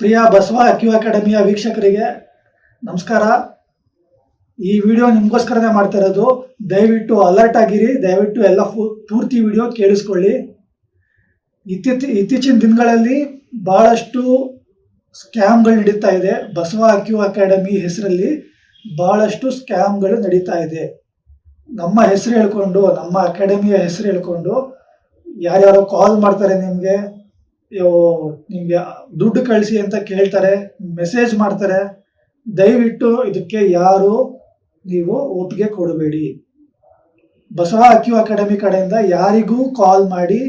ಪ್ರಿಯ ಬಸವ ಅಕ್ಯೂ ಅಕಾಡೆಮಿಯ ವೀಕ್ಷಕರಿಗೆ ನಮಸ್ಕಾರ. ಈ ವಿಡಿಯೋ ನಿಮಗೋಸ್ಕರನೇ ಮಾಡ್ತಾ ಇರೋದು. ದಯವಿಟ್ಟು ಅಲರ್ಟ್ ಆಗಿರಿ. ದಯವಿಟ್ಟು ಎಲ್ಲ ಫು- ಪೂರ್ತಿ ವಿಡಿಯೋ ಕೇಳಿಸ್ಕೊಳ್ಳಿ. ಇತ್ತೀಚ, ಇತ್ತೀಚಿನ ದಿನಗಳಲ್ಲಿ ಭಾಳಷ್ಟು ಸ್ಕ್ಯಾಮ್ಗಳು ನಡೀತಾ ಇದೆ. ಬಸವ ಅಕ್ಯೂ ಅಕಾಡೆಮಿ ಹೆಸರಲ್ಲಿ ಭಾಳಷ್ಟು ಸ್ಕ್ಯಾಮ್ಗಳು ನಡೀತಾ ಇದೆ. ನಮ್ಮ ಹೆಸರು ಹೇಳ್ಕೊಂಡು, ನಮ್ಮ ಅಕಾಡೆಮಿಯ ಹೆಸರು ಹೇಳ್ಕೊಂಡು ಯಾರ್ಯಾರೋ ಕಾಲ್ ಮಾಡ್ತಾರೆ ನಿಮಗೆ. ನಿಮಗೆ ದುಡ್ಡು ಕಳಿಸಿ ಅಂತ ಕೇಳ್ತಾರೆ ಮೆಸೇಜ್ ಮಾಡ್ತಾರೆ. ದಯವಿಟ್ಟು ಇದಕ್ಕೆ ಯಾರು ನೀವು ಒಪ್ಪಿಗೆ ಕೊಡಬೇಡಿ. ಬಸವ ಅಕ್ಯೂ ಅಕಾಡೆಮಿ ಕಡೆಯಿಂದ ಯಾರಿಗೂ ಕಾಲ್ ಮಾಡಿ,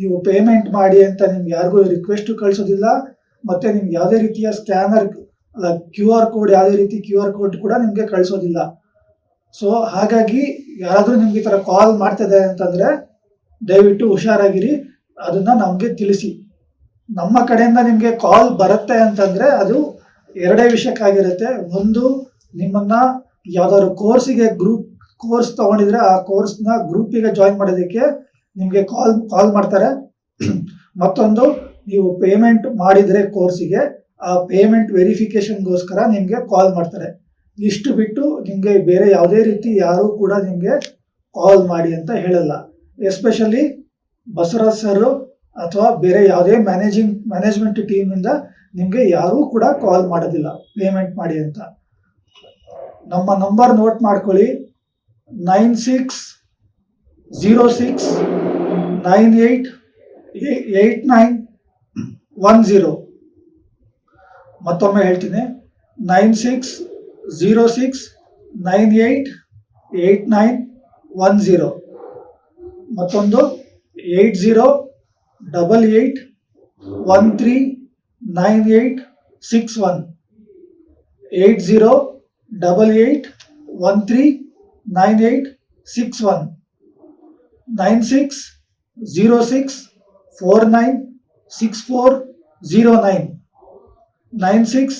ನೀವು ಪೇಮೆಂಟ್ ಮಾಡಿ ಅಂತ ನಿಮ್ಗೆ ಯಾರಿಗೂ ರಿಕ್ವೆಸ್ಟ್ ಕಳಿಸೋದಿಲ್ಲ. ಮತ್ತೆ ನಿಮ್ಗೆ ಯಾವುದೇ ರೀತಿಯ ಸ್ಕ್ಯಾನರ್ ಕ್ಯೂ ಆರ್ ಕೋಡ್ ಯಾವುದೇ ರೀತಿ ಕ್ಯೂ ಆರ್ ಕೋಡ್ ಕೂಡ ನಿಮಗೆ ಕಳಿಸೋದಿಲ್ಲ. ಸೊ ಹಾಗಾಗಿ ಯಾರಾದರೂ ನಿಮ್ಗೆ ಈ ಥರ ಕಾಲ್ ಮಾಡ್ತಿದ್ದಾರೆ ಅಂತಂದ್ರೆ ದಯವಿಟ್ಟು ಹುಷಾರಾಗಿರಿ. ಅದನ್ನ ನಮಗೆ ತಿಳಿಸಿ. ನಮ್ಮ ಕಡೆಯಿಂದ ನಿಮಗೆ ಕಾಲ್ ಬರುತ್ತೆ ಅಂತಂದ್ರೆ ಅದು ಎರಡೇ ವಿಷಯಕ್ಕಾಗಿರುತ್ತೆ. ಒಂದು, ನಿಮ್ಮನ್ನ ಯಾವ್ದಾದ್ರು ಕೋರ್ಸಿಗೆ ಗ್ರೂಪ್ ಕೋರ್ಸ್ ತಗೊಂಡಿದ್ರೆ ಆ ಕೋರ್ಸ್ನ ಗ್ರೂಪಿಗೆ ಜಾಯಿನ್ ಮಾಡೋದಕ್ಕೆ ನಿಮಗೆ ಕಾಲ್ ಕಾಲ್ ಮಾಡ್ತಾರೆ. ಮತ್ತೊಂದು, ನೀವು ಪೇಮೆಂಟ್ ಮಾಡಿದ್ರೆ ಕೋರ್ಸಿಗೆ ಆ ಪೇಮೆಂಟ್ ವೆರಿಫಿಕೇಶನ್ಗೋಸ್ಕರ ನಿಮಗೆ ಕಾಲ್ ಮಾಡ್ತಾರೆ. ಇಷ್ಟು ಬಿಟ್ಟು ನಿಮಗೆ ಬೇರೆ ಯಾವುದೇ ರೀತಿ ಯಾರು ಕೂಡ ನಿಮಗೆ ಕಾಲ್ ಮಾಡಿ ಅಂತ ಹೇಳಲ್ಲ. ಎಸ್ಪೆಷಲಿ ಬಸವರಾಜ್ ಸರ್ ಅಥವಾ ಬೇರೆ ಯಾವುದೇ ಮ್ಯಾನೇಜಿಂಗ್ ಮ್ಯಾನೇಜ್ಮೆಂಟ್ ಟೀಮಿಂದ ನಿಮಗೆ ಯಾರೂ ಕೂಡ ಕಾಲ್ ಮಾಡೋದಿಲ್ಲ. ಪೇಮೆಂಟ್ ಮಾಡಿ ಅಂತ. ನಮ್ಮ ನಂಬರ್ ನೋಟ್ ಮಾಡ್ಕೊಳ್ಳಿ. Nine six zero six nine eight eight nine one zero ಮತ್ತೊಮ್ಮೆ ಹೇಳ್ತೀನಿ. Nine six zero six nine eight eight nine one zero ಮತ್ತೊಂದು eight zero double eight one three nine eight six one eight zero double eight one three nine eight six one nine six zero six four nine six four zero nine nine six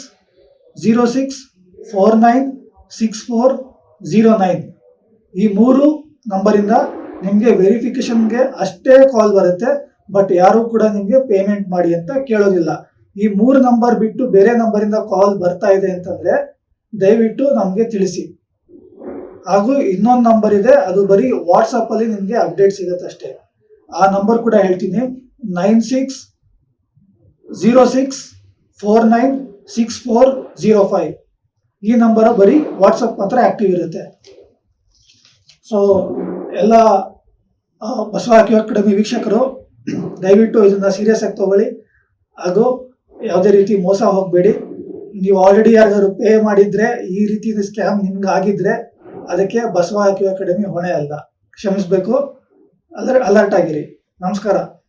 zero six four nine six four zero nine ಈ ಮೂರು ನಂಬರಿಂದ ನಿಮಗೆ ವೆರಿಫಿಕೇಷನ್ಗೆ ಅಷ್ಟೇ ಕಾಲ್ ಬರುತ್ತೆ. But ಯಾರು ಕೂಡ ನಿಮಗೆ payment ಮಾಡಿ ಅಂತ ಕೇಳೋದಿಲ್ಲ. ಈ ಮೂರು ನಂಬರ್ ಬಿಟ್ಟು ಬೇರೆ ನಂಬರಿಂದ ಕಾಲ್ ಬರ್ತಾ ಇದೆ ಅಂತಂದ್ರೆ ದಯವಿಟ್ಟು ನಮಗೆ ತಿಳಿಸಿ. ಹಾಗೂ ಇನ್ನೊಂದು ನಂಬರ್ ಇದೆ, ಅದು ಬರೀ ವಾಟ್ಸಪ್ ಅಲ್ಲಿ ನಿಮಗೆ ಅಪ್ಡೇಟ್ ಸಿಗುತ್ತೆ ಅಷ್ಟೇ. ಆ ನಂಬರ್ ಕೂಡ ಹೇಳ್ತೀನಿ nine six zero six four nine six four zero five ಈ ನಂಬರ್ ಬರೀ ವಾಟ್ಸಪ್ ಮಾತ್ರ ಆಕ್ಟಿವ್ ಇರುತ್ತೆ. ಸೊ ಎಲ್ಲ ಬಸವ ಅಕಾಡೆಮಿ ವೀಕ್ಷಕರು ದಯವಿಟ್ಟು ಇದನ್ನ ಸೀರಿಯಸ್ ಆಗಿ ತಗೊಳ್ಳಿ. ಹಾಗೂ ಯಾವುದೇ ರೀತಿ ಮೋಸ ಹೋಗಬೇಡಿ. ನೀವು ಆಲ್ರೆಡಿ ಯಾರಿಗಾದ್ರು ಪೇ ಮಾಡಿದ್ರೆ, ಈ ರೀತಿ ಸ್ಕ್ಯಾಮ್ ನಿಮ್ಗೆ ಆಗಿದ್ರೆ, ಅದಕ್ಕೆ ಬಸವ ಅಕಾಡೆಮಿ ಹೊಣೆ ಅಲ್ಲ. ಕ್ಷಮಿಸಬೇಕು. ಅಲರ್ಟ್ ಆಗಿರಿ. ನಮಸ್ಕಾರ.